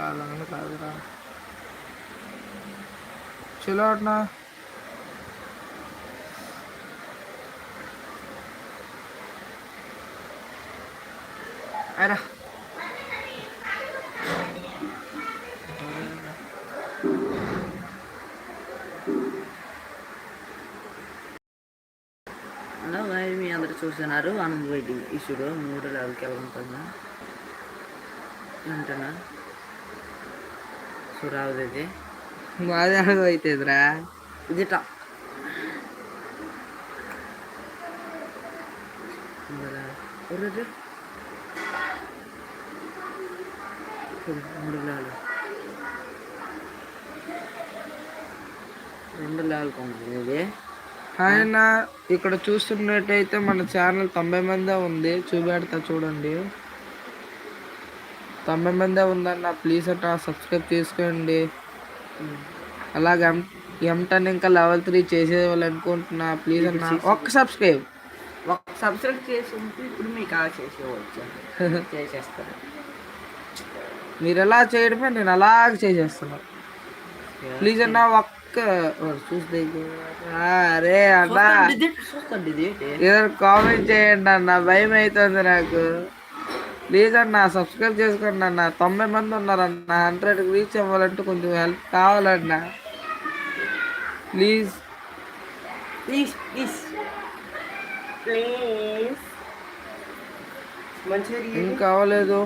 అలాగని కాదురా చలో అట్నా అరా హలో గాయ మీ అందరు చూస్తున్నారు ఆనంద్ వెయిటింగ్ ఇష్యూలో మూడు లెవెల్కి వెళ్ళుంటుందా అంటున్నా అవుతుందిరా ఇది టా ఒరే మూడు లెవెల్ రెండు లెవెల్ కొంటుంది ఆయన ఇక్కడ చూస్తున్నట్టయితే మన ఛానల్ తొంభై మందే ఉంది చూపెడతా చూడండి తొంభై మందే ఉందన్న ప్లీజ్ అట్లా సబ్స్క్రైబ్ చేసుకోండి. అలాగే ఎం ఎంటన్ ఇంకా లెవెల్ త్రీ చేసేవాళ్ళు అనుకుంటున్నా ప్లీజ్ అన్న. ఒక్క సబ్స్క్రైబ్ ఒక సబ్స్క్రైబ్ చేసి ఉంటే ఇప్పుడు మీకు ఆ చేసేవచ్చు చేసేస్తారు మీరు ఎలా చేయడమే నేను అలాగ చేసేస్తున్నా. ప్లీజ్ అన్న ఒక్క చూస్తే అరే అన్నా. చూస్తాండి ఇది ఏంటి? ఏదో కామెంట్ చేయండి అన్న భయం అవుతుంది నాకు. ప్లీజ్ అన్న సబ్స్క్రైబ్ చేసుకోండి అన్న. తొంభై మంది ఉన్నారన్న. హండ్రెడ్ రీచ్ అవ్వాలంటే కొంచెం హెల్ప్ కావాలన్న. ప్లీజ్. Please please. ప్లీజ్. ఏం కావలేదు.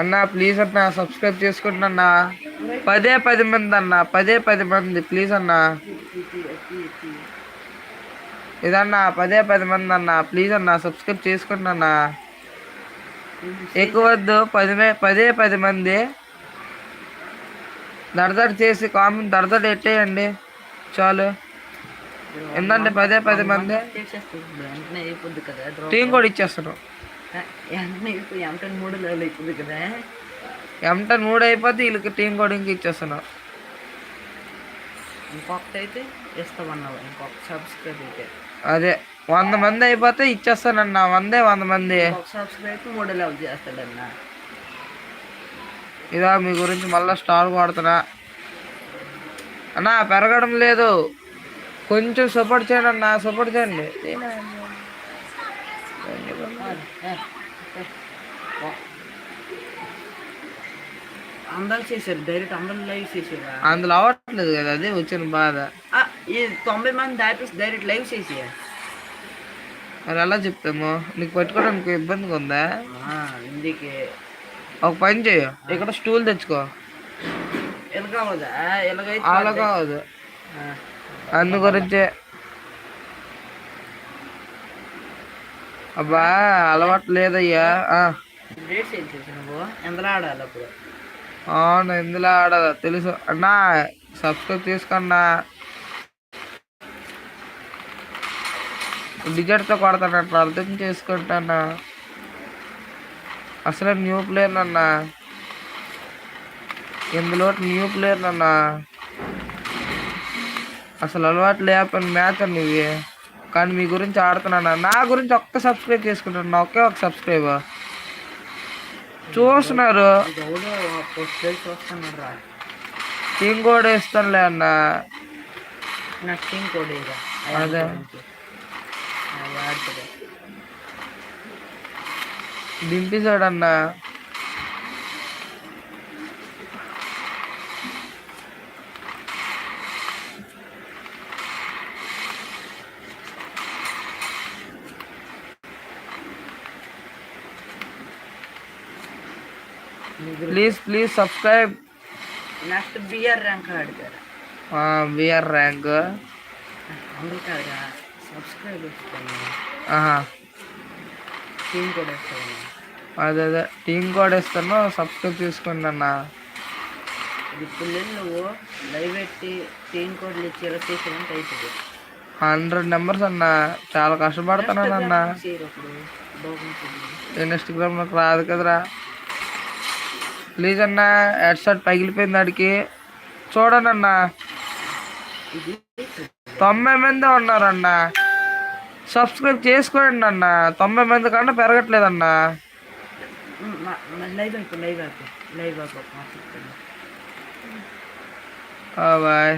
అన్నా ప్లీజ్ అన్నా సబ్స్క్రైబ్ చేసుకోండి అన్నా. పదే పది మంది అన్న పదే పది మంది ప్లీజ్ అన్నా. ఇదన్నా పదే పది మంది అన్న ప్లీజ్ అన్నా సబ్స్క్రైబ్ చేసుకోండి అన్నా. ఎక్కువ వద్దు పది పదే పది మంది. దడదడ చేసి కామెంట్ దడదడ ఎట్టేయండి. చాలు. ఏంటంటే పదే పది మంది. టీం కూడా ఇచ్చేస్తాను వెంటనే మూడు లెవెల్ అయిపోద్ది కదా. ఎంటన్ మూడు అయిపోతే వీళ్ళకి టీం కూడా ఇంక ఇచ్చేస్తాను ఇంకొకటి అయితే ఇస్తామన్నావు ఇంకొక సబ్స్క్రైబ్ అయితే. అదే వంద మంది అయిపోతే ఇచ్చేస్తానన్న వందే వంద మంది. సబ్స్క్రైబ్ మూడు లెవెల్ చేస్తాడన్న. ఇదా మీ గురించి మళ్ళీ స్టార్ కొడుతున్నా. అన్నా పెరగడం లేదు. కొంచెం సపోర్ట్ చేయండి అన్న సపోర్ట్ చేయండి. అందరూ చేశారు డైరెక్ట్ అందరూ లైవ్ చేసారా అందులో అవ్వట్లేదు కదా అదే వచ్చిన బాధ. ఈ తొంభై మంది దాపేసి డైరెక్ట్ లైవ్ చేసేయా? మరి ఎలా చెప్తాము. నీకు పెట్టుకోవడానికి ఇబ్బందిగా ఉందా? ఇందుకే. ఒక పని చేయు ఇక్కడ స్టూల్ తెచ్చుకో. ఎలాగవదా ఎలాగైతే అలా కావద్దు. అందు గురించే. అబ్బా అలవాటు లేదయ్యా. ఆడాలి అవును ఇందులో ఆడదు తెలుసు. అన్నా సబ్స్క్రైబ్ చేసుకోన్నా. డిజర్ట్తో కొడతానట్టు అర్థం చేసుకుంటానా? అసలు న్యూ ప్లేయర్ అన్నా ఇందులో న్యూ ప్లేయర్ అన్నా అసలు అలవాటు లేకపోయిన మ్యాచ్ అన్న ఇవి. కానీ మీ గురించి ఆడుతున్నాను. నా గురించి ఒక్క సబ్స్క్రైబ్ చేసుకుంటాను ఒకే ఒక సబ్స్క్రైబ్ చూస్తున్నారు. టీం కూడా ఇస్తానులే అన్న. నా టీం కోడ్ అదే. Please please subscribe next BR rank ఆడతారు విఆర్ ర్యాంక్ సబ్స్క్రైబ్ వస్తాను ఆహా టీం కూడా వస్తాను అదే అదే టీం కూడా ఇస్తాను సబ్స్క్రైబ్ చేసుకోండి అన్న ఇప్పుడు నువ్వు లైవ్ పెట్టి టీం కోడ్లు ఇచ్చి ఇలా చేసేదంటే అవుతుంది హండ్రెడ్ నెంబర్స్ అన్న చాలా కష్టపడుతున్నాను అన్న చేయరు అప్పుడు బాగుంటుంది ఇన్స్టాగ్రామ్ నాకు రాదు కదరా ప్లీజ్ అన్న హెడ్ షాట్ పగిలిపోయింది అన్న ఇది తొంభై మంది ఉన్నారన్న. సబ్స్క్రైబ్ చేసుకోండి అన్న. తొంభై మంది కన్నా పెరగట్లేదన్న. బాయ్.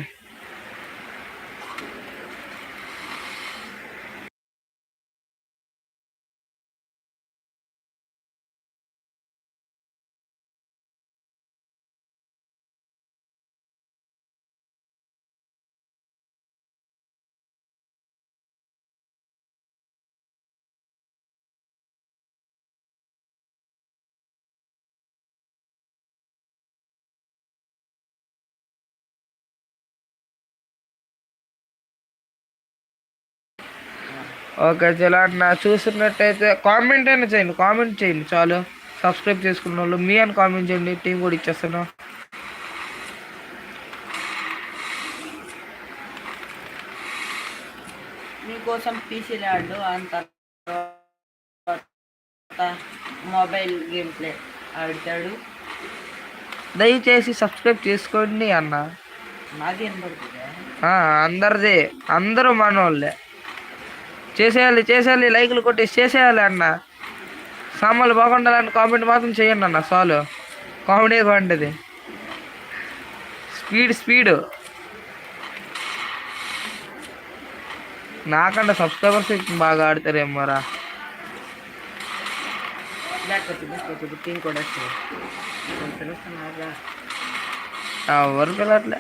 ఓకే చలో అన్న చూస్తున్నట్టయితే కామెంట్ అయినా చేయండి కామెంట్ చేయండి చాలు. సబ్స్క్రైబ్ చేసుకున్న వాళ్ళు మీ అని కామెంట్ చేయండి టీం కూడా ఇచ్చేస్తాను. మీకోసం పీసీలు ఆడు అంత మొబైల్ గేమ్ ప్లే ఆడతాడు. దయచేసి సబ్స్క్రైబ్ చేసుకోండి అన్న. నాది అందరిది అందరూ మనోళ్ళే. చేసేయాలి చేసేయాలి లైకులు కొట్టి చేసేయాలి అన్న. సామాన్లు బాగుండాలని కామెంట్ మాత్రం చేయండి అన్న చాలు. కామెడీ బాగుంటుంది స్పీడ్ స్పీడ్ నాకంటే సబ్స్క్రైబర్స్ బాగా ఆడతారేమోరా ఎవరు పిల్లట్లే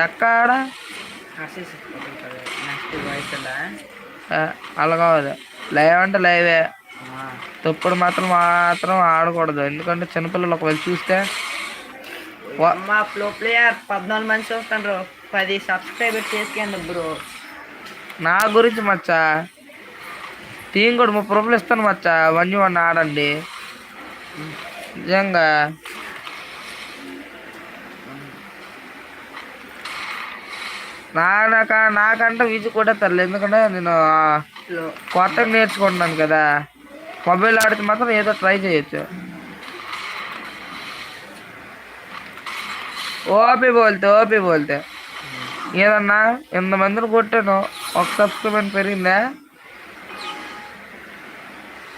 ఎక్కడ? అలా కాదు. లైవ్ అంటే లైవే. తప్పుడు మాత్రం మాత్రం ఆడకూడదు. ఎందుకంటే చిన్నపిల్లలు ఒకవేళ చూస్తే మా ఫ్లో ప్లేయర్ పద్నాలుగు మంది చూస్తాండ్రు. పది సబ్స్క్రైబర్ చేసుకోండి బ్రో. నా గురించి మచ్చా? టీం కూడా ముప్పై రూపాయలు ఇస్తాను మచ్చా? వన్ వన్ ఆడండి. నిజంగా. నాక నాకంటే విజు కూడా తరలేదు. ఎందుకంటే నేను కొత్తగా నేర్చుకుంటున్నాను కదా. మొబైల్ ఆడితే మాత్రం ఏదో ట్రై చేయొచ్చు. ఓపి బోల్తే ఓపి బోల్తే. ఏదన్నా ఎంతమందిని కొట్టాను. ఒక సబ్స్క్రైబర్ పెరిగిందా?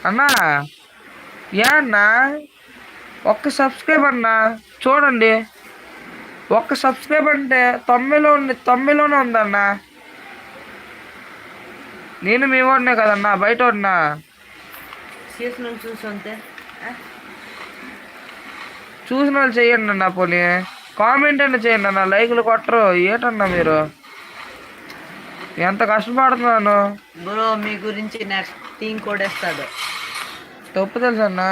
అన్నా ఏ అన్నా ఒక్క సబ్స్క్రైబ్ అన్నా చూడండి. ఒక్క సబ్స్క్రైబ్ అంటే తొంభైలో ఉంది తొంభైలోనే ఉందన్నా. నేను మీ వాడినే కదన్నా బయట ఉన్నా చూసిన వాళ్ళు చెయ్యండి అన్న పోనీ. కామెంట్ అయినా చేయండి అన్న లైకులు కొట్టరు. ఏటన్నా మీరు? ఎంత కష్టపడుతున్నాను బ్రో మీ గురించి నెక్స్ట్ టీం కొడేస్తాడు తప్పు తెలుసు అన్న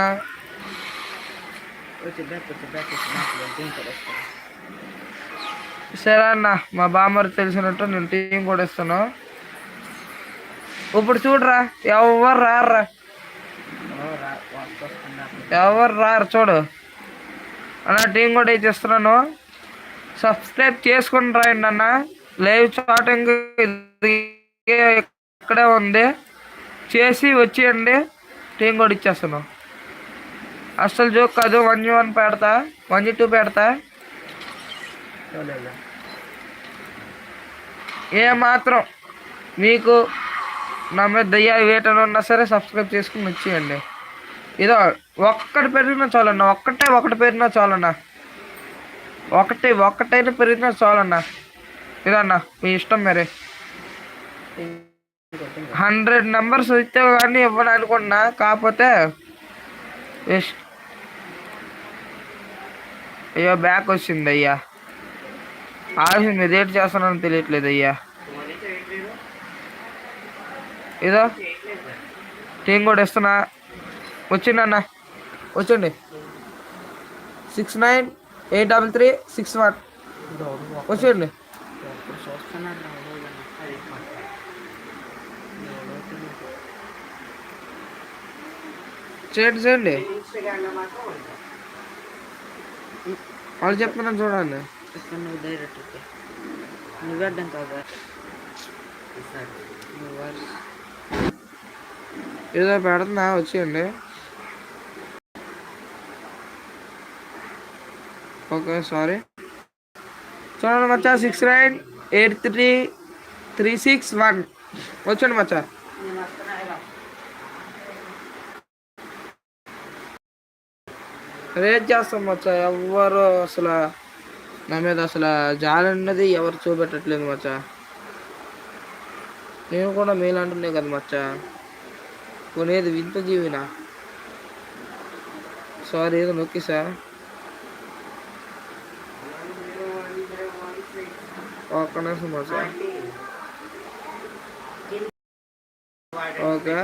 వచ్చి బ్యాక్ వచ్చి బ్యాక్ వచ్చి టీం కొడేస్తాడు సరే అన్న? మా బామ్మర్ తెలిసినట్టు నేను టీం కూడా ఇస్తాను. ఇప్పుడు చూడరా ఎవరు రారా రా ఎవరు రారు చూడు. అన్న టీం కూడా ఇచ్చిస్తున్నాను. సబ్స్క్రైబ్ చేసుకుని రాయండి అన్న. లైవ్ చాటింగ్ ఇక్కడే ఉంది. చేసి వచ్చేయండి. టీం కూడా ఇచ్చేస్తాను. అసలు జోక్ కాదు. వన్ జీ వన్ పెడతా. వన్ జీ టూ పెడతా. ఏమాత్రం ఏ మాత్రం మీకు నా మీద దయ్యా వేటను ఉన్నా సరే సబ్స్క్రైబ్ చేసుకుని వచ్చేయండి. ఇదో ఒక్కటి పెరిగినా చాలన్నా ఒక్కటే ఒకటి పెరిగినా చాలన్నా ఒకటి ఒక్కటైనా పెరిగినా చాలన్నా ఇదన్నా మీ ఇష్టం మరి. హండ్రెడ్ నెంబర్స్ ఇస్తే కానీ ఇవ్వను అనుకున్నా కాకపోతే అయ్యో బ్యాక్ వచ్చింది అయ్యా. ఆఫీస్ మీద చేస్తున్నాను చేస్తానని తెలియట్లేదు అయ్యా. ఏదో టీం కూడా ఇస్తున్నా. వచ్చిండన్న వచ్చండి. Six nine eight double three six one. వచ్చేయండి. చేయండి చేయండి. వాళ్ళు చెప్తున్నాను చూడండి. నువ్వు డైరెక్ట్ నువ్వు అడ్డం కాదా? ఏదో పెడుతున్నా వచ్చేయండి. Okay sorry. చూడండి మచ్చా six nine eight three three six one. వచ్చండి మచ్చా. రేట్ చేస్తాం మచ్చా ఎవరు అసలు. నా మీద అసలు జాలి అన్నది ఎవరు చూపెట్టట్లేదు మచ్చా. నేను కూడా మేలంటున్నాయి కదా మచ్చా. కొనేది వింత జీవినా. సారీ ఏదో నొక్కిసా? ఒక్క నిమిషం మచ్చా. ఓకే.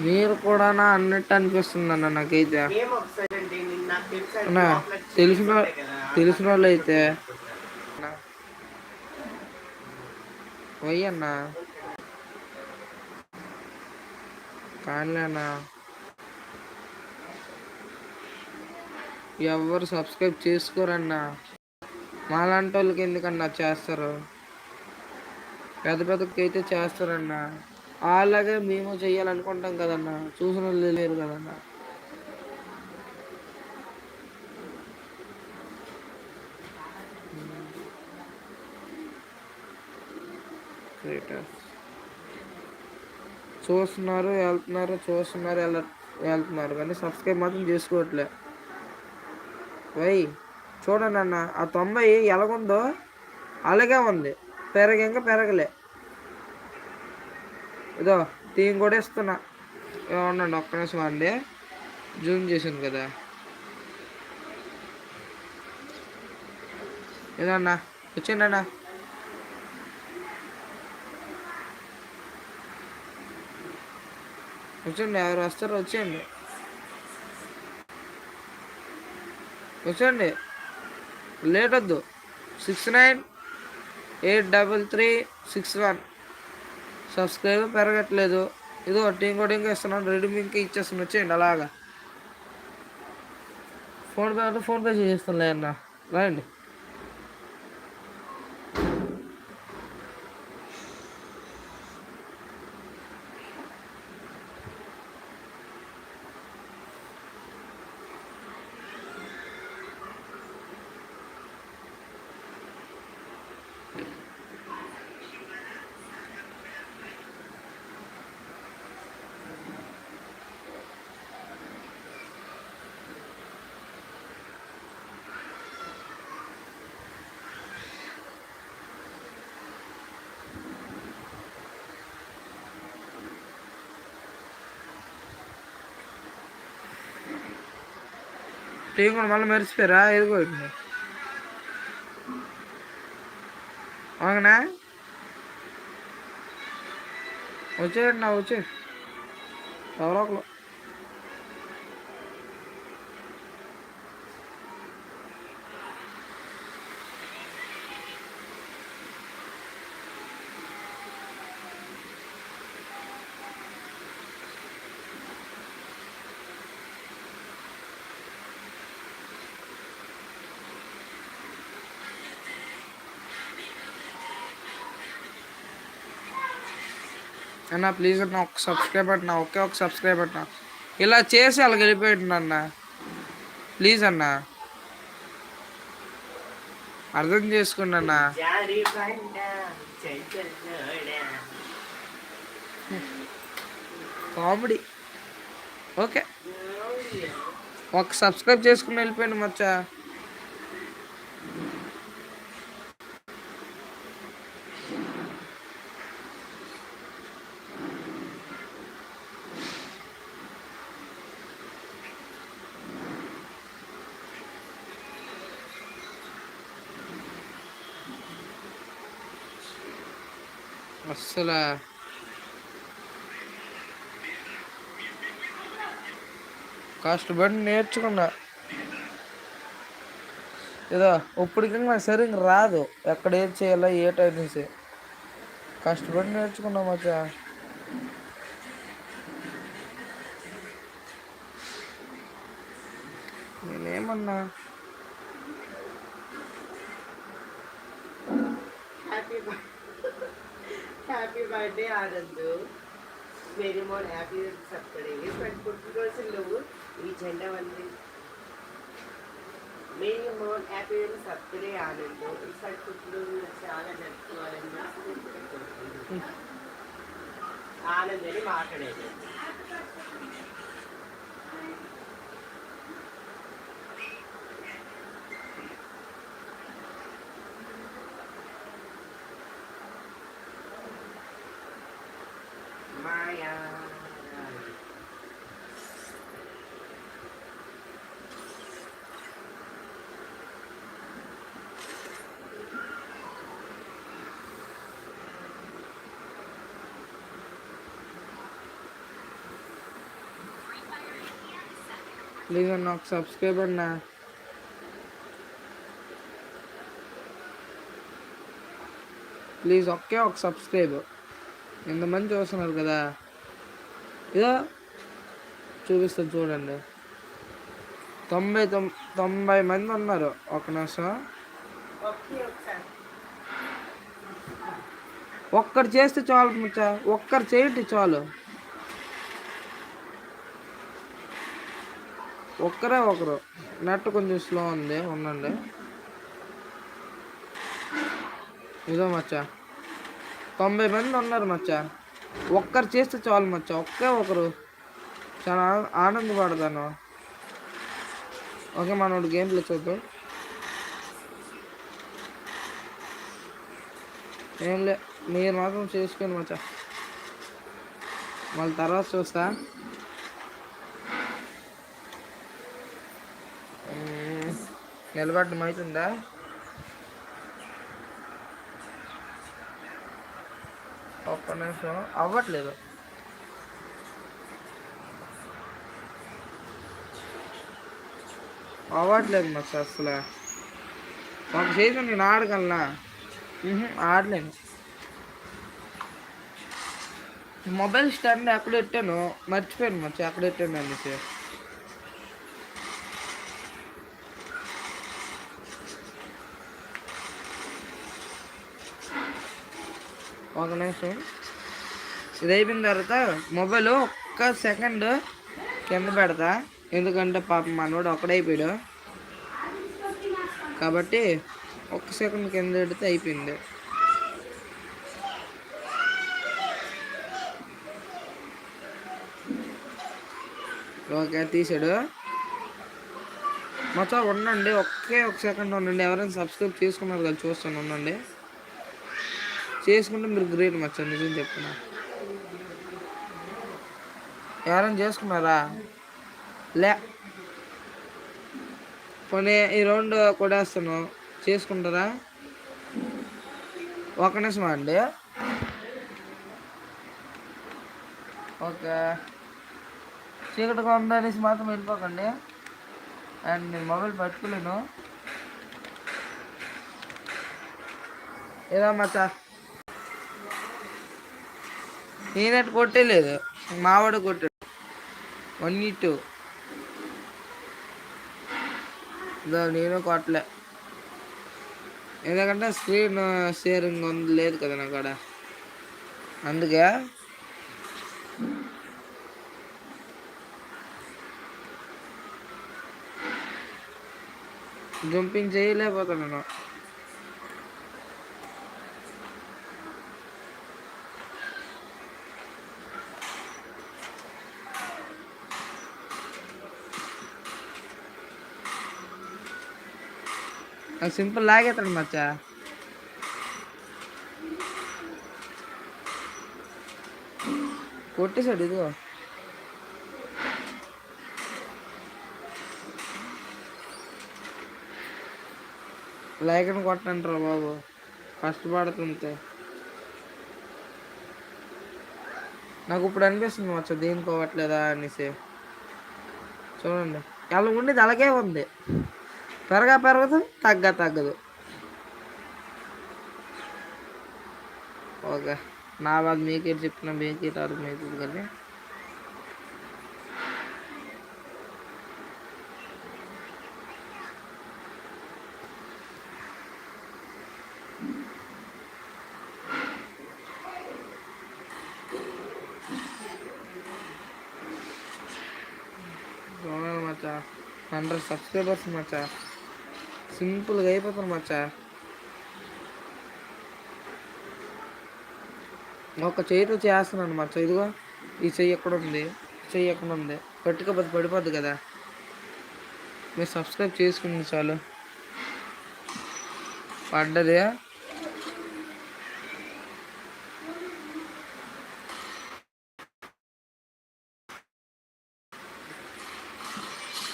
మీరు కూడా అన్నట్టు అనిపిస్తుంది అన్న నాకైతే. అన్నా తెలిసిన తెలిసిన వాళ్ళు అయితే పోయన్నా కానిలేనా ఎవరు సబ్స్క్రైబ్ చేసుకోరన్నా మాలాంటి వాళ్ళకి ఎందుకన్నా చేస్తారు? పెద్ద పెద్దకి అయితే చేస్తారన్నా అలాగే మేము చెయ్యాలనుకుంటాం కదన్నా. చూసిన వాళ్ళు లేరు కదన్నా. చూస్తున్నారు వెళ్తున్నారు చూస్తున్నారు వెళ్ళ వెళ్తున్నారు కానీ సబ్స్క్రైబ్ మాత్రం చేసుకోవట్లే. వై చూడండి అన్న ఆ తొంభై ఎలాగుందో అలాగే ఉంది. పెరగ ఇంకా పెరగలే. ఇదో టీం కూడా ఇస్తున్నా. ఏమన్నాండి ఒక్క నిమిషం అండి. జూమ్ చేశాను కదా. ఏదన్నా వచ్చిండన్నా కూర్చోండి ఎవరు వస్తారో వచ్చేయండి. కూర్చోండి. లేట్ వద్దు. Six nine eight double three six one. Subscribe పెరగట్లేదు. ఇదో టీం కూడా ఇంకా ఇస్తున్నాను రెడీ ఇంకా ఇచ్చేస్తున్నాను వచ్చేయండి అలాగా. ఫోన్పే అంటే ఫోన్పే చేసేస్తానులే అన్న. రాయండి. టీం కూడా మళ్ళీ మర్చిపోయారా ఎదుగో అవునా? వచ్చేయండి నా వచ్చే ఎవరో ఒకరు అన్న ప్లీజ్ అన్న ఒక సబ్స్క్రైబ్ అన్నా ఒకే ఒక సబ్స్క్రైబ్ అన్న. ఇలా చేసి అలా వెళ్ళిపోయింది అన్న. ప్లీజ్ అన్న. అర్థం చేసుకోండి అన్న. కామెడీ. ఓకే. ఒక సబ్స్క్రైబ్ చేసుకుని వెళ్ళిపోయింది మచ్చా. అస్సలు. కష్టపడి నేర్చుకున్నా. ఏదో ఇప్పటికీ నాకు సరిగ్గా రాదు. ఎక్కడ ఏం చేయాలో ఏ టైం నుంచి కష్టపడి నేర్చుకున్నా మచ్చా. నేనేమన్నా birthday Anand. Very more happy Saturday but పుట్టినరోజు నువ్వు ఈ జెండా వంది. Very more happy Saturday Anand. ఈసారి పుట్టినరోజు చాలా జరుపుకోవాలని ఆనందని మాట్లాడేది. ప్లీజ్ అన్న ఒక సబ్స్క్రైబ్ అన్నా. ప్లీజ్ ఒకే ఒక సబ్స్క్రైబ్. ఎంతమంది చూస్తున్నారు కదా? ఇదో చూపిస్తుంది చూడండి. తొంభై తొం తొంభై మంది ఉన్నారు. ఒక నిమిషం. ఒక్కరు చేస్తే చాలు ముచ్చా. ఒక్కరు చేయండి చాలు. ఒక్కరే ఒకరు. నెట్ కొంచెం స్లో ఉంది ఉండండి. ఇదో మచ్చా. తొంభై మంది ఉన్నారు మచ్చా. ఒక్కరు చేస్తే చాలు మచ్చా ఒక్కే ఒకరు. చాలా ఆనందపడతాను. ఓకే మనోడు గేమ్ చూద్దాం. ఏం లే మీరు మాత్రం చేసుకోండి మచ్చా. మళ్ళీ తర్వాత చూస్తా. నిలబడడం అవుతుందా? ఒక్క నిమిషం. అవ్వట్లేదు. అవ్వట్లేదు నాకు అసలు. ఒక సీజన్ నేను ఆడగలనా? ఆడలేను. మొబైల్ స్టాండ్ ఎక్కడెట్టాను మర్చిపోయాను మచ్చి ఎక్కడెట్టాను అనేసి. ఒక నిమిషం. ఇది అయిపోయిన తర్వాత మొబైల్ ఒక్క సెకండ్ కింద పెడతా. ఎందుకంటే పాపం మనవాడు ఒక్కడైపోయాడు కాబట్టి ఒక్క సెకండ్ కింద పెడితే అయిపోయింది. ఓకే తీసాడు. మొత్తం ఉండండి. ఒకే ఒక సెకండ్ ఉండండి. ఎవరైనా సబ్స్క్రైబ్ చేసుకున్నారు కదా చూస్తాను ఉండండి. చేసుకుంటే మీరు గ్రేట్ మచ్చ నిజం చెప్తున్నా. ఎవరైనా చేసుకున్నారా? లే. పోనీ ఈ రౌండ్ కొడేస్తాను చేసుకుంటారా? ఒక నిమిషం అండి. ఓకే. చీకటిగా ఉందనేసి మాత్రం వెళ్ళిపోకండి. అండ్ నేను మొబైల్ పట్టుకోలేను. ఏదో మచ్చా. నేనట్టు కొట్టలేదు. మావాడు కొట్టాడు. వన్ ఈ టూ. నేను కొట్టలే. ఎందుకంటే స్క్రీన్ షేరింగ్ ఉంది లేదు కదా నా కాడ. అందుకే. జంపింగ్ చేయలేకపోతున్నాను. నాకు సింపుల్ లాగేస్తాడు మచ్చా. కొట్టేశాడు ఇదిగో. లైకన్ కొట్టంటారా బాబు. కష్టపడుతుంటే నాకు ఇప్పుడు అనిపిస్తుంది మచ్చ దేనికి పోవట్లేదా అనేసి. చూడండి. అలా ఉండేది అలాగే ఉంది. పెరగా పెరగదు తగ్గ తగ్గదు. ఓకే. నా బాధ మీకే చెప్పిన మీకే అర్థమవుతుంది కానీ చూడండి మచ్చా. హండ్రెడ్ సబ్స్క్రైబర్స్ మచ్చా. సింపుల్గా అయిపోతాను మచ్చా. ఒక చేయితో చేస్తున్నాను మచ్చ ఇదిగో ఈ చెయ్యి ఎక్కడ ఉంది? చెయ్యి ఎక్కడ ఉంది? పట్టుకపోతే పడిపోద్ది కదా. మీరు సబ్స్క్రైబ్ చేసుకుంది చాలు. పడ్డది.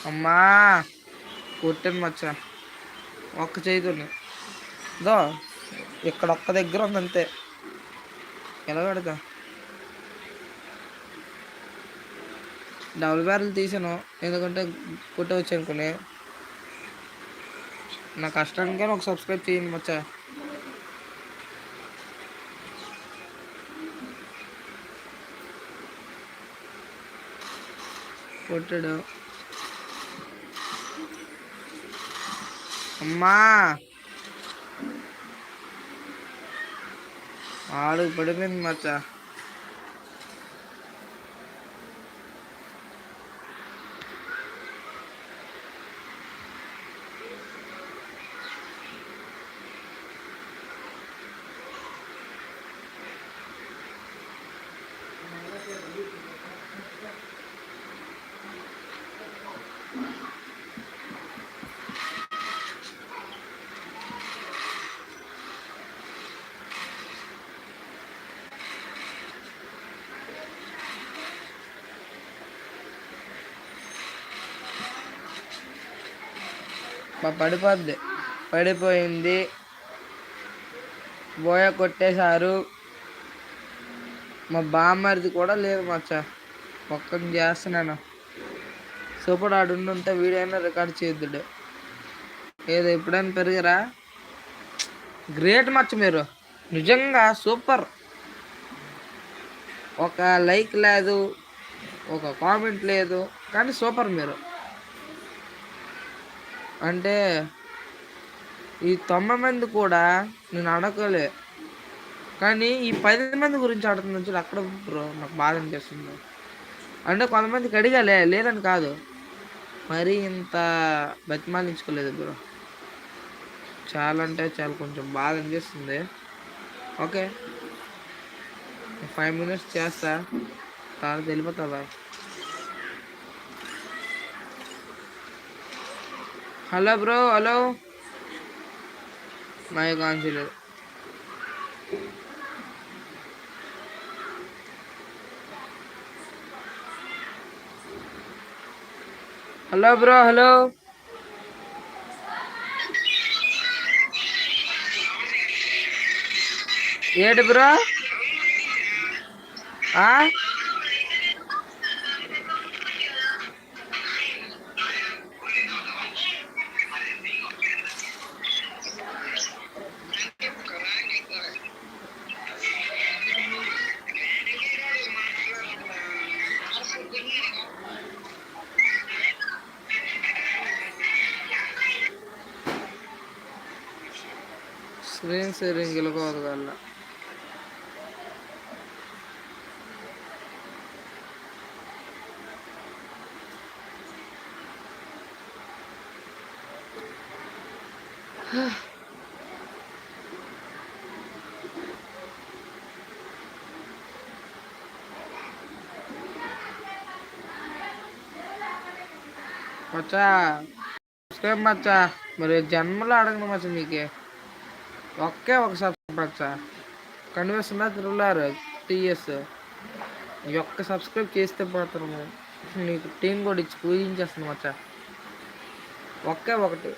అమ్మా కొట్టాను మచ్చ. ఒక్క చేతుని దో ఇక్కడ ఒక్క దగ్గర ఉంది అంతే. ఎలా పెడతా? డబుల్ బ్యారెల్ తీసాను. ఎందుకంటే కొట్టవచ్చు అనుకుని నా కష్టానికే ఒక సబ్స్క్రైబ్ చేయండి మచ్చా. కొట్టాడు అమ్మా ఆడు పడిపోయింది మచ్చా పడిపోద్ది. పడిపోయింది. బోయ కొట్టేశారు. మా బామ్మరిది కూడా లేదు మచ్చ. ఒక్కని చేస్తున్నాను. సూపర్ ఆడు ఉంటే వీడియో అయినా రికార్డ్ చేయొద్దుడు ఏదో ఎప్పుడైనా పెరిగిరా? గ్రేట్ మచ్చ మీరు. నిజంగా సూపర్. ఒక లైక్ లేదు. ఒక కామెంట్ లేదు. కానీ సూపర్ మీరు. అంటే ఈ తొంభై మంది కూడా నేను అడగలే. కానీ ఈ పది మంది గురించి అడుగుతున్న నుంచి అక్కడ బ్రో నాకు బాధ అనిపిస్తుంది. అంటే కొంతమందికి అడిగాలే లేదని కాదు. మరీ ఇంత బతిమాలించుకోలేదు బ్రో. చాలా అంటే చాలా కొంచెం బాధ అనిపిస్తుంది. ఓకే. ఫైవ్ మినిట్స్ చేస్తా. తర్వాత వెళ్ళిపోతా bye. Hello bro hello. My కాన్సిలేదు hello bro hello. ఏడు బ్రో? ఆ? స్క్రీన్ షేరింగ్ ఇలాగోదు కల్లా మచ్చా సబ్స్క్రైబ్ మచ్చా మరి జన్మలో అడగను మచ్చా మీకే ఒకే ఒక సబ్స్క్రైబ్ సార్. కనిపిస్తుందా తిరుగులారు టీఎస్. ఈ ఒక్క సబ్స్క్రైబ్ చేస్తే మాత్రము నీకు టీం కూడా ఇచ్చి పూజించేస్తున్నాం సార్ ఒకే ఒకటి.